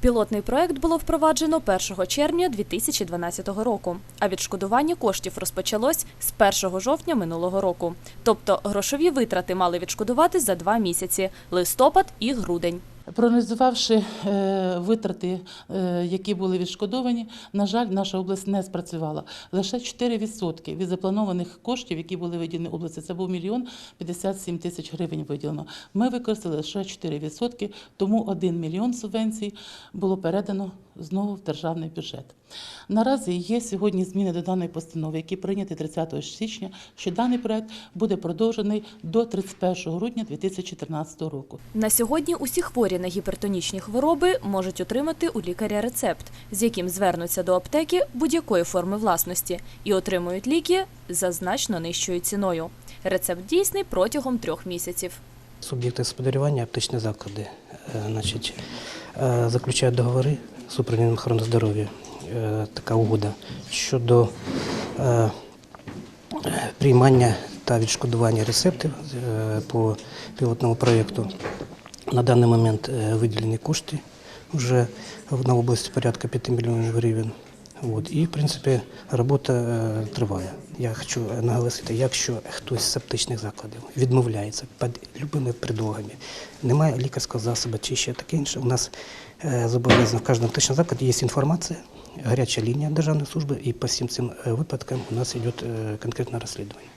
Пілотний проект було впроваджено 1 червня 2012 року, а відшкодування коштів розпочалось з 1 жовтня минулого року. Тобто грошові витрати мали відшкодувати за два місяці листопад і грудень. Проаналізувавши е, витрати, е, які були відшкодовані, на жаль, наша область не спрацювала. Лише 4% від запланованих коштів, які були виділені області, це був мільйон 57 тисяч гривень виділено. Ми використали лише 4%, тому 1 мільйон субвенцій було передано знову в державний бюджет. Наразі є сьогодні зміни до даної постанови, які прийняті 30 січня, що даний проект буде продовжений до 31 грудня 2014 року. На сьогодні усі хворі на гіпертонічні хвороби можуть отримати у лікаря рецепт, з яким звернуться до аптеки будь-якої форми власності і отримують ліки за значно нижчою ціною. Рецепт дійсний протягом трьох місяців. Суб'єкти господарювання, аптечні заклади е, значить, е, заключають договори з управлінням охорони здоров'я. Е, Така угода щодо е, приймання та відшкодування рецептів е, по пілотному проєкту. На даний момент виділені кошти вже на області порядка 5 мільйонів гривень. От. І, в принципі, робота е, триває. Я хочу наголосити, якщо хтось з аптечних закладів відмовляється під любими предлогами, немає лікарського засобу чи ще таке інше, у нас е, зобов'язано в кожному аптечному закладі є інформація, гаряча лінія державної служби, і по всім цим е, випадкам у нас йде е, конкретне розслідування.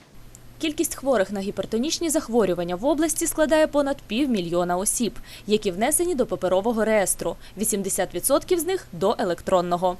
Кількість хворих на гіпертонічні захворювання в області складає понад півмільйона осіб, які внесені до паперового реєстру. 80% з них до електронного.